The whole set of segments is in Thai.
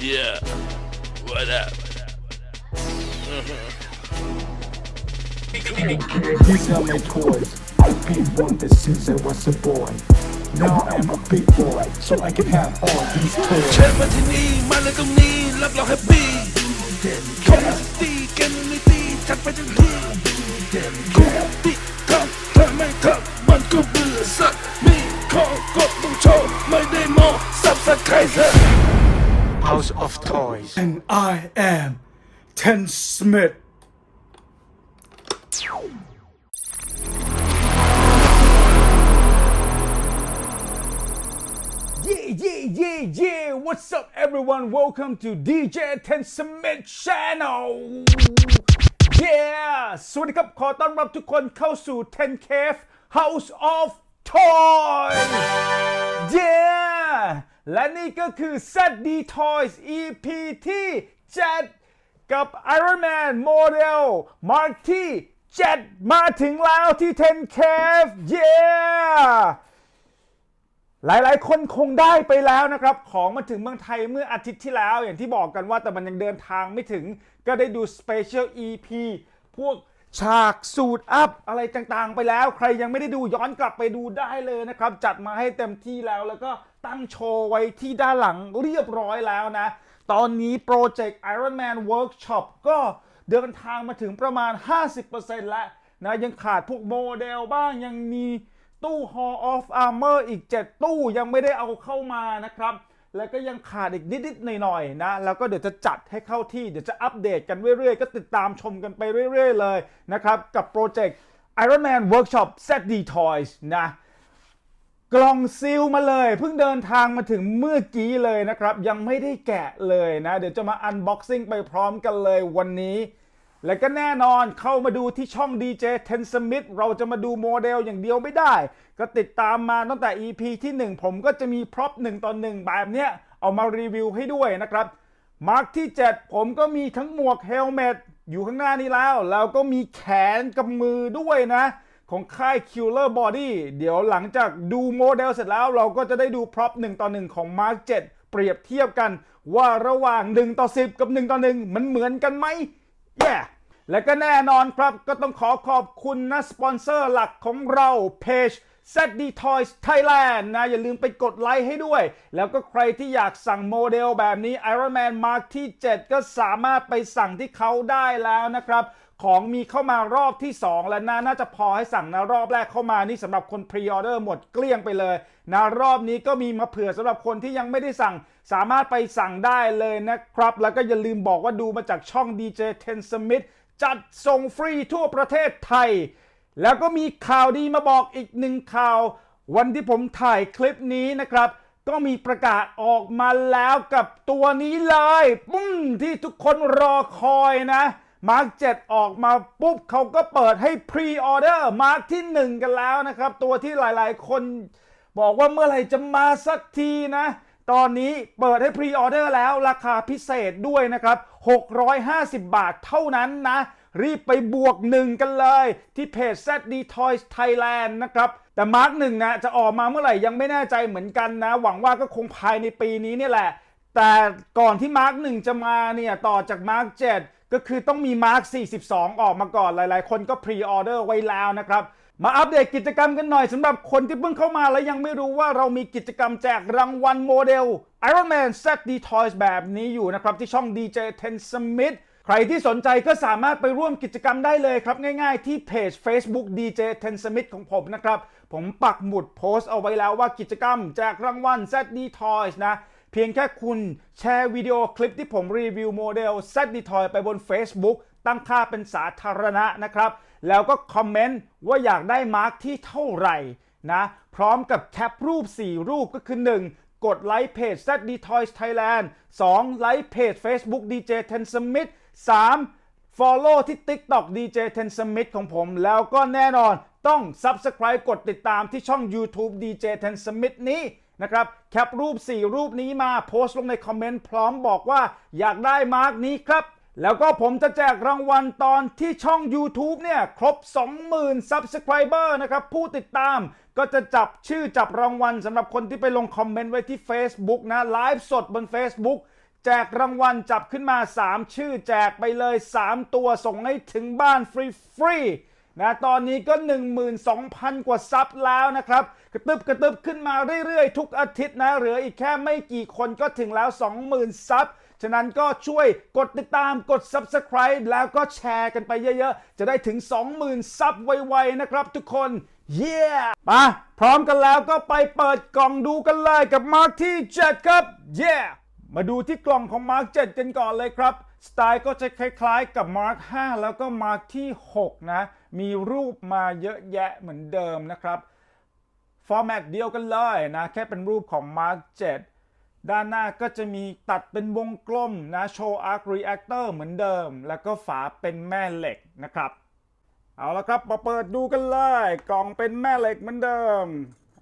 Yeah. What up? These are my toys. I've been wanted since I was a boy. Now I'm a big boy, so I can have all these เชิญ toys. มาที่นี่มาเลยตรงนี้รับรองแฮปปี้คอมมิชตี้เกมมิตี้จัดไปทั้งที่กูติทำถ้าไม่ทำมันก็เบื่อสักมีขอกดต้องโชว์ไม่ได้โมสับสไครเถอะ House of Toys. And I am Ten Smith. Yeah, yeah, yeah, yeah. What's up, everyone? Welcome to DJ Ten Smith Channel. Yeah สวัสดีครับ ขอต้อนรับทุกคนเข้าสู่ Ten Cave House of Toys. Yeah และนี่ก็คือ ZD Toys EP ที่ 7 กับ Iron Man Model Mark ที่ 7 มาถึงแล้วที่ Ten Cave. Yeah หลายๆ คนคงได้ไปแล้วนะครับ ของมาถึงเมืองไทยเมื่ออาทิตย์ที่แล้ว อย่างที่บอกกันว่าแต่มันยังเดินทางไม่ถึง ก็ได้ดูสเปเชียล EP พวกฉากสูตรอัพอะไรต่างๆ ไปแล้ว ใครยังไม่ได้ดูย้อนกลับไปดูได้เลยนะครับ จัดมาให้เต็มที่แล้วแล้วก็ ตั้งโชว์ไว้ที่ด้านหลังเรียบร้อยแล้วนะ ตอนนี้โปรเจกต์ Iron Man Workshop ก็เดินทางมาถึงประมาณ 50%แล้วนะยังขาดพวกโมเดลบ้างยังมีตู้ Hall of Armor อีก 7 ตู้ยังไม่ได้เอาเข้ามานะครับ แล้วก็ยังขาดอีกนิดๆหน่อยๆนะ แล้วก็เดี๋ยวจะจัดให้เข้าที่ เดี๋ยวจะอัปเดตกันเรื่อยๆ ก็ติดตามชมกันไปเรื่อยๆเลยนะครับ กับโปรเจกต์ Iron Man Workshop ZD Toys นะ กล่องซีลมาเลยเพิ่งเดินทางมาถึงเมื่อกี้เลยนะครับ ยังไม่ได้แกะเลยนะ เดี๋ยวจะมาอันบ็อกซิ่งไปพร้อมกันเลยวันนี้ และก็แน่นอนเข้ามาดูที่ช่อง DJ Ten Smith เราจะมาดูโมเดลอย่างเดียวไม่ได้ ก็ติดตามมาตั้งแต่ EP ที่ 1 ผมก็จะมีพร็อพ1ต่อ1แบบเนี้ย เอามารีวิวให้ด้วยนะครับ มาร์กที่ 7 ผมก็มีทั้งหมวกเฮลเมตอยู่ข้างหน้านี้แล้ว แล้วก็มีแขนกับมือด้วยนะ ของค่าย Killer Body เดี๋ยวหลังจากดูโมเดลเสร็จแล้วเราก็จะได้ดูพร็อพ1ต่อ 1 ของ Mark 7 เปรียบเทียบกันว่าระหว่าง 1 ต่อ 10 กับ 1 ต่อ 1 มันเหมือนกันไหม yeah และก็แน่นอนครับก็ต้องขอขอบคุณนะสปอนเซอร์หลักของเราเพจ ZD Toys Thailand นะ อย่าลืมไปกดไลค์ให้ด้วย แล้วก็ใครที่อยากสั่งโมเดลแบบนี้ Iron Man Mark ที่ 7 ก็สามารถไปสั่งที่เขาได้แล้วนะครับ ของมีเข้ามารอบที่ 2 แล้วนะน่าจะพอให้สั่งนะรอบแรกเข้ามานี่สำหรับคนพรีออเดอร์หมดเกลี้ยงไปเลยนะรอบนี้ก็มีมาเผื่อสำหรับคนที่ยังไม่ได้สั่ง สามารถไปสั่งได้เลยนะครับ แล้วก็อย่าลืมบอกว่าดูมาจากช่อง DJ Ten Smith จัดส่งฟรีทั่วประเทศไทย แล้วก็มีข่าวดีมาบอกอีกหนึ่งข่าว วันที่ผมถ่ายคลิปนี้นะครับก็มีประกาศออกมาแล้วกับตัวนี้เลยปุ้มที่ทุกคนรอคอยนะ มาร์ก7ออกมาปุ๊บเขาก็เปิดให้พรีออเดอร์มาร์กที่ 1 กันแล้วนะครับ ตัวที่หลายๆ คนบอกว่าเมื่อไหร่จะมาสักทีนะ ตอนนี้เปิดให้พรีออเดอร์แล้วราคาพิเศษด้วยนะครับ 650 บาทเท่านั้นนะ รีบไปบวกหนึ่งกันเลย ที่เพจ ZD Toys Thailand นะครับแต่มาร์กหนึ่งนะจะออกมาเมื่อไหร่ยังไม่แน่ใจเหมือนกันนะ หวังว่าก็คงภายในปีนี้เนี่ยแหละ แต่ก่อนที่มาร์กหนึ่งจะมาเนี่ยต่อจากมาร์ก7 ก็คือต้องมีมาร์ก42 ออกมาก่อนหลายๆ คนก็พรีออเดอร์ไว้แล้วนะครับ มาอัปเดตกิจกรรมกันหน่อยสำหรับคนที่เพิ่งเข้ามาและยังไม่รู้ว่าเรามีกิจกรรมแจกรางวัลโมเดล Iron Man ZD Toys แบบนี้อยู่นะครับ ที่ช่อง DJ Ten Smith ใครที่สนใจก็สามารถไปร่วมกิจกรรมได้เลยครับ ง่ายๆที่เพจ Facebook DJ Ten Smith ของผมนะครับ ผมปักหมุดโพสต์เอาไว้แล้วว่ากิจกรรมแจกรางวัล ZD Toys นะ พียงแค่คุณแชร์วิดีโอคลิปที่ผมรีวิวโมเดล ZD Toy ไปบน Facebook ตั้งค่าเป็นสาธารณะนะครับ แล้วก็คอมเมนต์ว่าอยากได้มาร์กที่เท่าไหร่นะพร้อมกับแคปรูป 4 รูปก็คือ 1 กดไลค์เพจ ZD Toys Thailand 2 ไลค์เพจ Facebook DJ Ten Smith 3 Follow ที่ TikTok DJ Ten Smith ของผม แล้วก็แน่นอนต้อง Subscribe กดติดตามที่ช่อง YouTube DJ Ten Smith นี้ นะครับแคปรูป 4 รูปนี้มาโพสต์ลงในคอมเมนต์พร้อมบอกว่าอยากได้มาร์กนี้ครับ แล้วก็ผมจะแจกรางวัลตอนที่ช่อง YouTube เนี่ย ครบ 20,000 Subscriber นะครับ ผู้ติดตามก็จะจับชื่อจับรางวัลสำหรับคนที่ไปลงคอมเมนต์ไว้ที่ Facebook นะไลฟ์สดบน Facebook แจกรางวัลจับขึ้นมา 3 ชื่อแจกไปเลย 3 ตัวส่งให้ถึงบ้านฟรีฟรีๆ นะตอนนี้ก็ 12,000 กว่าซับแล้วนะครับ กระตึบกระตึบขึ้นมาเรื่อยๆ ทุกอาทิตย์นะ เหลืออีกแค่ไม่กี่คนก็ถึงแล้ว 20,000 ซับ ฉะนั้นก็ช่วยกดติดตามกด Subscribe แล้วก็แชร์กันไปเยอะๆ จะได้ถึง 20,000 ซับไวๆ นะครับทุกคนเย้มาพร้อมกันแล้วก็ไปเปิดกล่องดูกันเลยกับมาร์คที่ 7 ครับเย้มาดูที่กล่องของมาร์ค 7 กันก่อนเลยครับ สไตล์ก็จะคล้ายๆกับมาร์ค5แล้วก็มาร์คที่ 6 นะ มีรูปมาเยอะแยะเหมือนเดิมนะครับฟอร์แมตเดียวกันเลยนะ แค่เป็นรูปของ Mark 7 ด้านหน้าก็จะมีตัดเป็นวงกลมนะ โชว์ Arc Reactor เหมือนเดิม แล้วก็ฝาเป็นแม่เหล็กนะครับ เอาละครับมาเปิดดูกันเลย กล่องเป็นแม่เหล็กเหมือนเดิม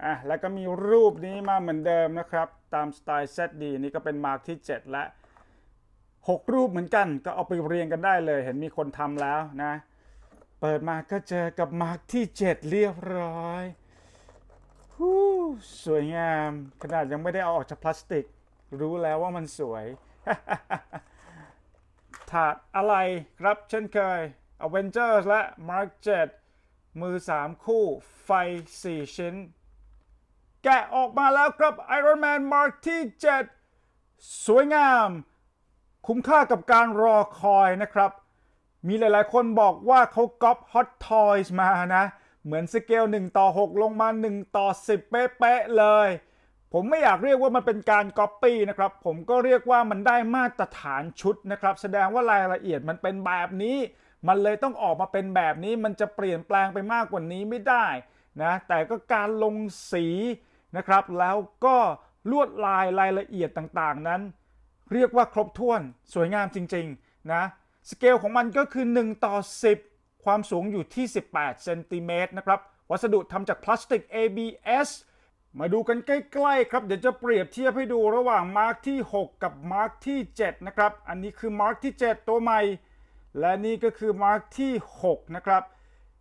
อะแล้วก็มีรูปนี้มาเหมือนเดิมนะครับ ตามสไตล์ ZD นี่ก็เป็นมาร์คที่ 7 และ 6 รูปเหมือนกันก็เอาไปเรียงกันได้เลย เห็นมีคนทำแล้วนะ เปิดมาก็เจอกับมาร์คที่ 7 เรียบร้อยฮู้สวยงามขนาดยังไม่ได้เอาออกจากพลาสติก รู้แล้วว่ามันสวย ถาดอะไรครับเช่นเคย Avengers และ Mark 7 มือ 3 คู่ไฟ 4 ชิ้น แกะออกมาแล้วครับ Iron Man Mark ที่ 7 สวยงาม คุ้มค่ากับการรอคอยนะครับ มีหลายๆ คนบอกว่าเขาก๊อป Hot Toys มานะ เหมือนสเกล 1 ต่อ 6 ลงมา 1 ต่อ 10 เป๊ะๆเลย ผมไม่อยากเรียกว่ามันเป็นการก๊อปปี้นะครับ ผมก็เรียกว่ามันได้มาตรฐานชุดนะครับ แสดงว่ารายละเอียดมันเป็นแบบนี้ มันเลยต้องออกมาเป็นแบบนี้ มันจะเปลี่ยนแปลงไปมากกว่านี้ไม่ได้นะ แต่ก็การลงสีนะครับ แล้วก็ลวดลายรายละเอียดต่างๆนั้น เรียกว่าครบถ้วนสวยงามจริงๆนะสเกลของมันก็คือ 1 ต่อ 10 ความสูงอยู่ที่ 18เซนติเมตรนะครับ วัสดุทำจากพลาสติก ABS มาดูกันใกล้ๆครับ เดี๋ยวจะเปรียบเทียบให้ดูระหว่างมาร์คที่ 6 กับมาร์คที่ 7 นะครับ อันนี้คือมาร์คที่ 7 ตัวใหม่ และนี่ก็คือมาร์คที่ 6 นะครับ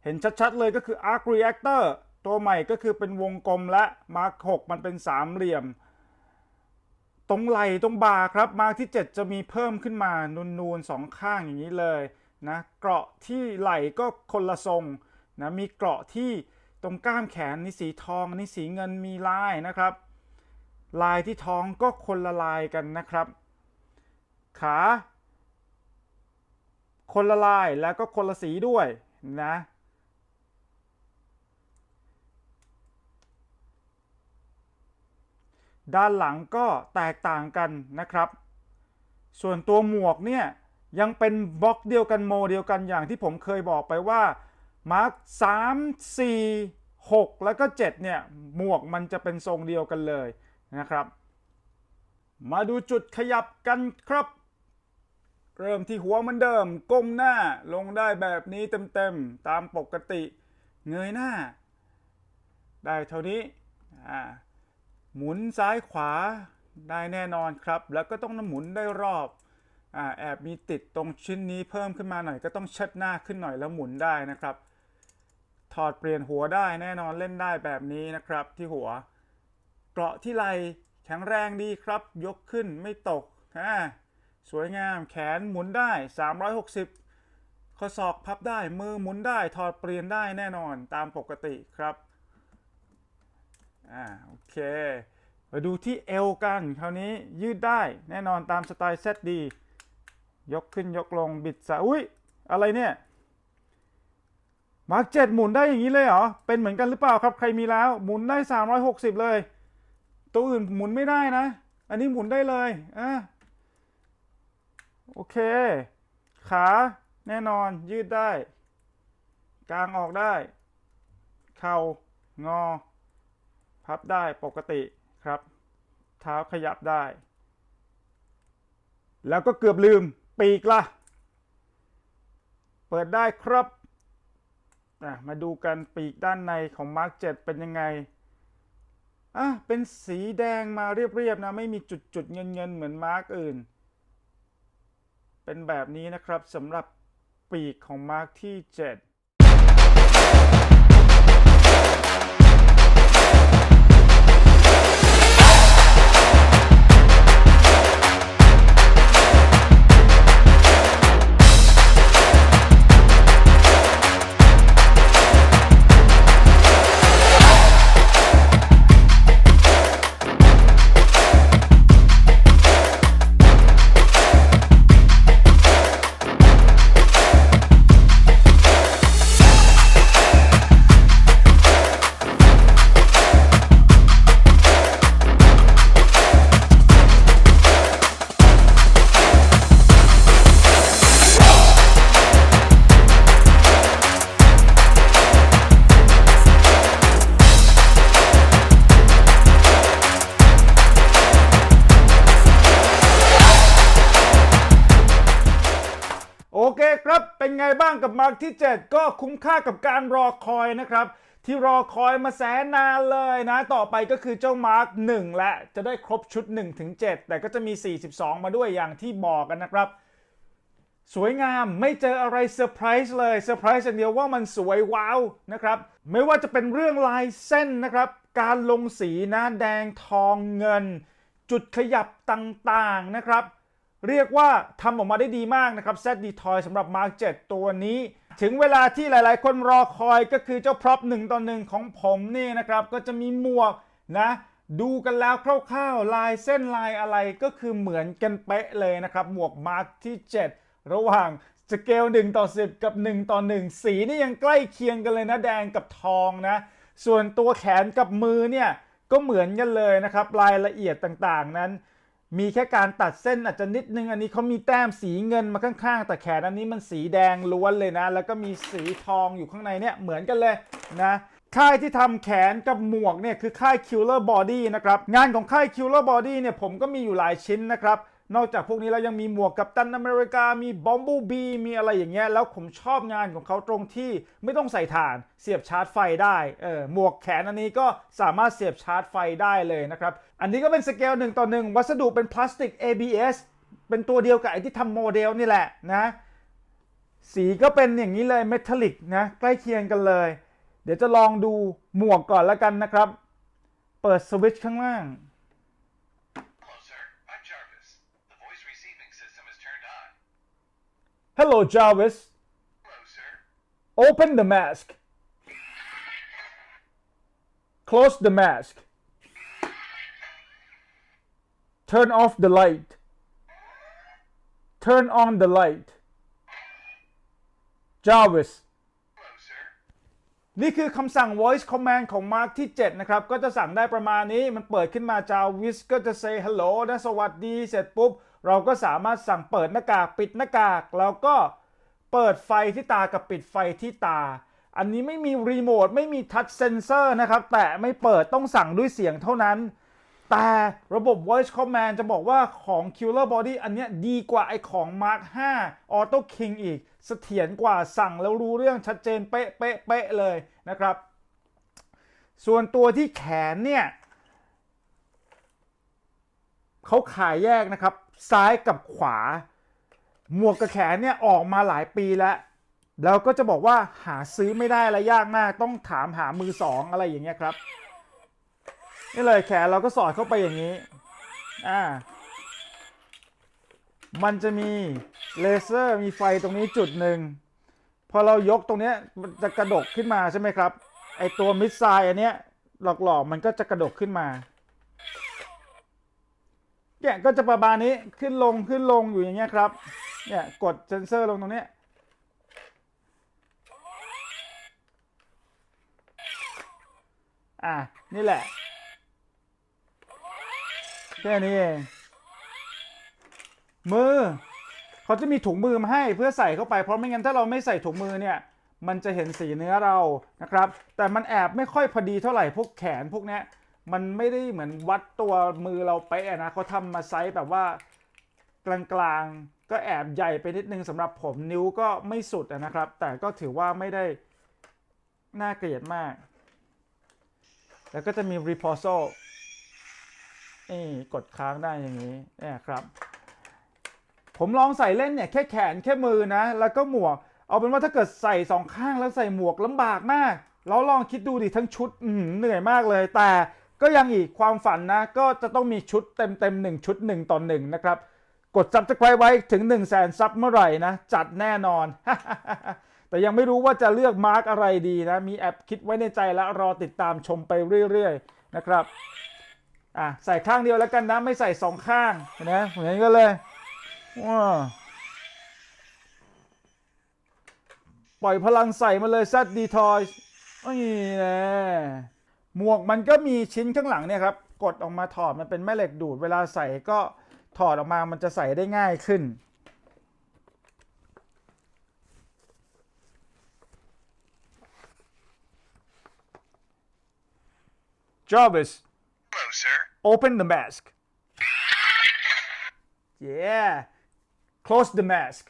เห็นชัดๆเลยก็คือ Arc Reactor ตัวใหม่ก็คือเป็นวงกลมและมาร์ค6มันเป็นสามเหลี่ยม ตรงไหล่ตรงบ่าครับมาที่ 7 จะมีเพิ่มขึ้นมานูนๆสองข้างอย่างนี้เลยนะเกราะที่ไหล่ก็คนละทรงนะมีเกราะที่ตรงก้ามแขนนี่สีทองนนี่สีเงินมีลายนะครับ ลายที่ท้องก็คนละลายกันนะครับ ขาคนละลายแล้วก็คนละสีด้วยนะ ด้านหลังก็แตกต่างกันนะครับ ส่วนตัวหมวกเนี่ยยังเป็นบล็อกเดียวกันโมเดียวกันอย่างที่ผมเคยบอกไปว่ามาร์ค3 4 6 แล้วก็ 7 เนี่ย หมวกมันจะเป็นทรงเดียวกันเลยนะครับ มาดูจุดขยับกันครับ เริ่มที่หัวมือนเดิม ก้มหน้าลงได้แบบนี้เต็มๆ ตามปกติ เงยหน้า ได้เท่านี้อ่า หมุนซ้ายขวาได้แน่นอนครับ แล้วก็ต้องหมุนได้รอบอแอบมีติดตรงชิ้นนี้เพิ่มขึ้นมาหน่อย ก็ต้องเชิดหน้าขึ้นหน่อยแล้วหมุนได้นะครับ ถอดเปลี่ยนหัวได้แน่นอนเล่นได้แบบนี้นะครับ ที่หัว เกราะที่ไหลแข็งแรงดีครับ ยกขึ้นไม่ตกอ่าสวยงามแขนหมุนได้ 360 ข้อศอกพับได้มือหมุนได้ ถอดเปลี่ยนได้แน่นอนตามปกติครับ อ่าโอเคมาดูที่เอวกันคราวนี้ยืดได้แน่นอนตามสไตล์เซตดียกขึ้นยกลงบิดสะอุ้ยอะไรเนี่ยมาร์กเจ็ดหมุนได้อย่างนี้เลยเหรอ เป็นเหมือนกันหรือเปล่าครับใครมีแล้ว หมุนได้ 360 เลย ตัวอื่นหมุนไม่ได้นะ อันนี้หมุนได้เลยอะโอเค ขาแน่นอนยืดได้ กลางออกได้ เข่างอ พับได้ปกติครับ เท้าขยับได้ แล้วก็เกือบลืมปีกละเปิดได้ครับมาดูกันปีกด้านในของมาร์ก7เป็นยังไงอะเป็นสีแดงมาเรียบๆนะ ไม่มีจุดๆเงินๆเหมือนมาร์กอื่น เป็นแบบนี้นะครับสำหรับปีกของมาร์กที่ 7 เป็นไงบ้างกับมาร์กที่ 7 ก็คุ้มค่ากับการรอคอยนะครับ ที่รอคอยมาแสนนานเลยนะ ต่อไปก็คือเจ้ามาร์ก1และจะได้ครบชุด1ถึง7แต่ก็จะมี 42 มาด้วยอย่างที่บอกกันนะครับสวยงามไม่เจออะไรเซอร์ไพรส์เลยเซอร์ไพรส์อย่างเดียวว่ามันสวยว้าวนะครับไม่ว่าจะเป็นเรื่องลายเส้นนะครับ การลงสีนะแดงทองเงิน จุดขยับต่างๆนะครับ เรียกว่าทำออกมาได้ดีมากนะครับ ZD Toy สำหรับ Mark 7 ตัวนี้ ถึงเวลาที่หลายๆ คนรอคอยก็คือเจ้าพร็อพหนึ่งต่อหนึ่งของผมนี่นะครับ ก็จะมีหมวกนะดูกันแล้วคร่าวๆ ลายเส้นลายอะไรก็คือเหมือนกันเป๊ะเลยนะครับ หมวก Mark ที่ 7 ระหว่างสเกล1ต่อ 10 กับ 1 ต่อ 1 สีนี่ยังใกล้เคียงกันเลยนะแดงกับทองนะ ส่วนตัวแขนกับมือเนี่ย ก็เหมือนกันเลยนะครับ รายละเอียดต่างๆนั้น มีแค่การตัดเส้นอาจจะนิดนึงอันนี้เขามีแต้มสีเงินมาข้างๆ แต่แขนอันนี้มันสีแดงล้วนเลยนะ แล้วก็มีสีทองอยู่ข้างในเนี่ยเหมือนกันเลยนะค่ายที่ทำแขนกับหมวกเนี่ยคือค่าย Killer Body นะครับ งานของค่าย Killer Body เนี่ยผมก็มีอยู่หลายชิ้นนะครับ นอกจากพวกนี้แล้วยังมีหมวกกับตันอเมริกา มีบอมบูบี มีอะไรอย่างเงี้ย แล้วผมชอบงานของเขาตรงที่ไม่ต้องใส่ถ่าน เสียบชาร์จไฟได้ เออ หมวกแขนอันนี้ก็สามารถเสียบชาร์จไฟได้เลยนะครับ อันนี้ก็เป็นสเกลหนึ่งต่อหนึ่งวัสดุเป็นพลาสติก ABS เป็นตัวเดียวกับไอ้ที่ทำโมเดลนี่แหละนะ สีก็เป็นอย่างนี้เลยเมทัลลิกนะ ใกล้เคียงกันเลย เดี๋ยวจะลองดูหมวกก่อนแล้วกันนะครับ เปิดสวิตช์ข้างล่าง Hello Jarvis Hello, sir. open the mask close the mask turn off the light turn on the light Jarvis Hello, sir. นี่คือคำสั่ง voice command ของ Mark ที่ 7 นะครับ ก็จะสั่งได้ประมาณนี้ มันเปิดขึ้นมา Jarvis ก็จะ say hello นะสวัสดี เสร็จปุ๊บ เราก็สามารถสั่งเปิดหน้ากากปิดหน้ากาก แล้วก็เปิดไฟที่ตากับปิดไฟที่ตา อันนี้ไม่มีรีโมทไม่มีทัชเซนเซอร์นะครับ แต่ไม่เปิดต้องสั่งด้วยเสียงเท่านั้น แต่ระบบ voice command จะบอกว่าของ Killer Body อันเนี้ยดีกว่าไอของ Mark 5 Auto King อีก เสถียรกว่าสั่งแล้วรู้เรื่องชัดเจนเป๊ะเป๊ะเป๊ะเลยนะครับ ส่วนตัวที่แขนเนี่ยเขาขายแยกนะครับ ซ้ายกับขวา หมวกกับแขนเนี่ยออกมาหลายปีแล้วแล้วก็จะบอกว่าหาซื้อไม่ได้และยากมากต้องถามหามือสองอะไรอย่างเงี้ยครับนี่เลยแขนเราก็สอดเข้าไปอย่างนี้อ่ามันจะมีเลเซอร์มีไฟตรงนี้จุดหนึ่งพอเรายกตรงเนี้ยมันจะกระดกขึ้นมาใช่ไหมครับไอตัวมิดไซล์อันเนี้ยหลอกๆมันก็จะกระดกขึ้นมา เนี่ยก็จะประมาณนี้ขึ้นลงขึ้นลงอยู่อย่างเงี้ยครับ เนี่ยกดเซนเซอร์ลงตรงนี้อะนี่แหละแค่นี้เองมือเขาจะมีถุงมือมาให้เพื่อใส่เข้าไปเพราะไม่งั้นถ้าเราไม่ใส่ถุงมือเนี่ย มันจะเห็นสีเนื้อเรานะครับ แต่มันแอบไม่ค่อยพอดีเท่าไหร่พวกแขนพวกเนี้ย มันไม่ได้เหมือนวัดตัวมือเราไปะนะเขาทำมาไซส์แบบว่ากลางๆ ก็แอบใหญ่ไปนิดนึงสำหรับผมนิ้วก็ไม่สุดนะครับ แต่ก็ถือว่าไม่ได้น่าเกลียดมาก แล้วก็จะมี r e p o s o นี่กดค้างได้อย่างนี้เนี่ยครับ ผมลองใส่เล่นเนี่ยแค่แขนแค่มือนะ แล้วก็หมวก เอาเป็นว่าถ้าเกิดใส่สองข้างแล้วใส่หมวกลำบากมากเราลองคิดดูดิทั้งชุดเหนื่อยมากเลย แต่ ก็ยังอีกความฝันนะ ก็จะต้องมีชุดเต็มเต็มๆหนึ่งชุดหนึ่งต่อหนึ่งนะครับ กด subscribe ไว้ถึง1 0 0 0 0แสนซับเมื่อไหร่นะ จัดแน่นอน แต่ยังไม่รู้ว่าจะเลือกมาร์กอะไรดีนะ มีแอปคิดไว้ในใจแล้วรอติดตามชมไปเรื่อยๆนะครับอะใส่ข้างเดียวแล้วกันนะไม่ใส่สองข้างเห็นไหมเหมือนกันเลยว้าปล่อยพลังใส่มาเลยซัดดีทอยนี่แน่ หมวกมันก็มีชิ้นข้างหลังเนี่ยครับกดออกมาถอดมันเป็นแม่เหล็กดูด เวลาใส่ก็ถอดออกมามันจะใส่ได้ง่ายขึ้น Jarvis Hello, sir. open the mask yeah close the mask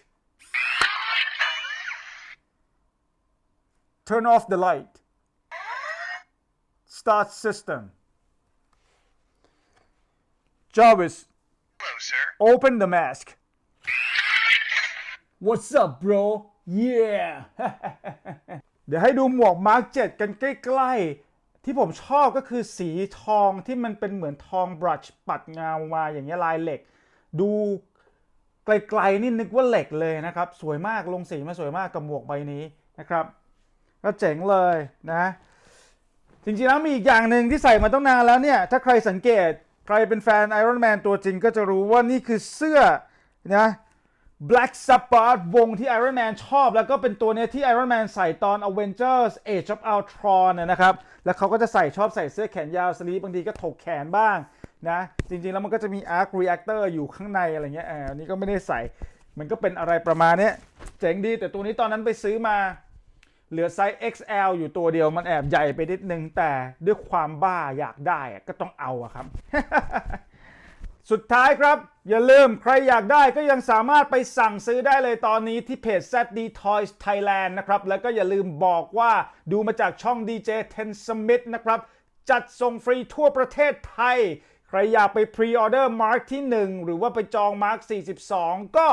turn off the light start system Jarvis Hello, sir. open the mask What's up bro yeah เดี๋ยวให้ดูหมวกมาร์กเจ็ดกันใกล้ ๆ ที่ผมชอบก็คือสีทองที่มันเป็นเหมือนทองบรัชปัดเงามาอย่างเงี้ยลายเหล็ก ดูไกลๆนี่นึกว่าเหล็กเลยนะครับ สวยมากลงสีมาสวยมากกับหมวกใบนี้นะครับ ก็เจ๋งเลยนะ จริงๆแล้วมีอีกอย่างหนึ่งที่ใส่มาตั้งนานแล้วเนี่ย ถ้าใครสังเกตใครเป็นแฟน Iron Man ตัวจริงก็จะรู้ว่านี่คือเสื้อนะ Black Sabbath วงที่ Iron Man ชอบ แล้วก็เป็นตัวเนี้ยที่ Iron Man ใส่ตอน Avengers Age of Ultron นะนะครับ แล้วเขาก็จะใส่ชอบใส่เสื้อแขนยาวสลีปบางทีก็ถกแขนบ้างนะ จริงๆ แล้วมันก็จะมี Arc Reactor อยู่ข้างในอะไรเงี้ยอันนี้ก็ไม่ได้ใส่ มันก็เป็นอะไรประมาณเนี้ยเจ๋งดีแต่ตัวนี้ตอนนั้นไปซื้อมา เหลือไซส์ XL อยู่ตัวเดียวมันแอบใหญ่ไปนิดนึง แต่ด้วยความบ้าอยากได้ก็ต้องเอาอะครับ สุดท้ายครับ อย่าลืมใครอยากได้ก็ยังสามารถไปสั่งซื้อได้เลยตอนนี้ที่เพจ ZD Toys Thailand นะครับ แล้วก็อย่าลืมบอกว่าดูมาจากช่อง DJ Ten Smith นะครับ จัดส่งฟรีทั่วประเทศไทย ใครอยากไปพรีออเดอร์มาร์คที่ 1 หรือว่าไปจองมาร์ค42 ก็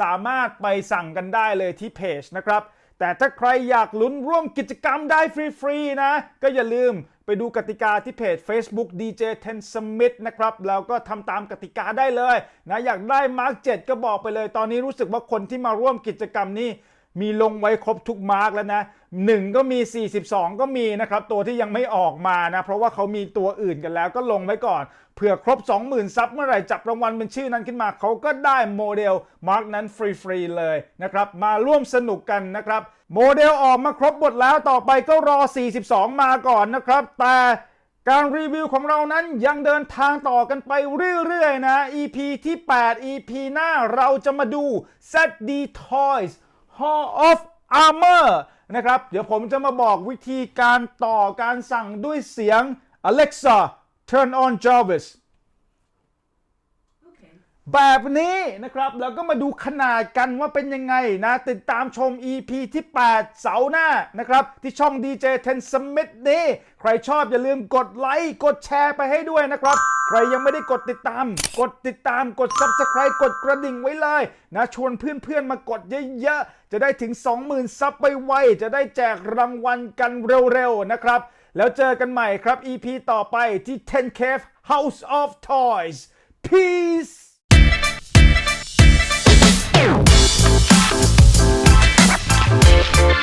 สามารถไปสั่งกันได้เลยที่เพจนะครับ แต่ถ้าใครอยากลุ้นร่วมกิจกรรมได้ฟรีๆนะ ก็อย่าลืมไปดูกติกาที่เพจ Facebook DJ Ten Smith นะครับ แล้วก็ทำตามกติกาได้เลยนะอยากได้มาร์ก7ก็บอกไปเลยตอนนี้รู้สึกว่าคนที่มาร่วมกิจกรรมนี้ มีลงไว้ครบทุกมาร์กแล้วนะ1ก็มี 42 ก็มีนะครับ ตัวที่ยังไม่ออกมานะ เพราะว่าเขามีตัวอื่นกันแล้วก็ลงไว้ก่อนเผื่อครบ 20,000 ซับเมื่อไหร่จับรางวัลเป็นชื่อนั้นขึ้นมา เขาก็ได้โมเดลมาร์กนั้นฟรีๆเลยนะครับ มาร่วมสนุกกันนะครับ โมเดลออกมาครบหมดแล้วต่อไปก็รอ 42 มาก่อนนะครับ แต่การรีวิวของเรานั้นยังเดินทางต่อกันไปเรื่อยๆนะ EP ที่ 8 EP หน้าเราจะมาดู ZD Toys Hall of Armor นะครับ เดี๋ยวผมจะมาบอกวิธีการต่อการสั่งด้วยเสียง Alexa turn on Jarvis แบบนี้นะครับแล้วก็มาดูขนาดกันว่าเป็นยังไงนะ ติดตามชม EP ที่ 8 เสาร์หน้านะครับ ที่ช่อง DJ Ten Smith นี้ใครชอบอย่าลืมกดไลค์กดแชร์ไปให้ด้วยนะครับ ใครยังไม่ได้กดติดตาม กดติดตามกด Subscribe กดกระดิ่งไว้เลยนะชวนเพื่อนๆมากดเยอะๆ จะได้ถึง 20,000 ซับไปไวจะได้แจกรางวัลกันเร็วๆนะครับ แล้วเจอกันใหม่ครับ EP ต่อไปที่ 10 Cave House of Toys Peace Música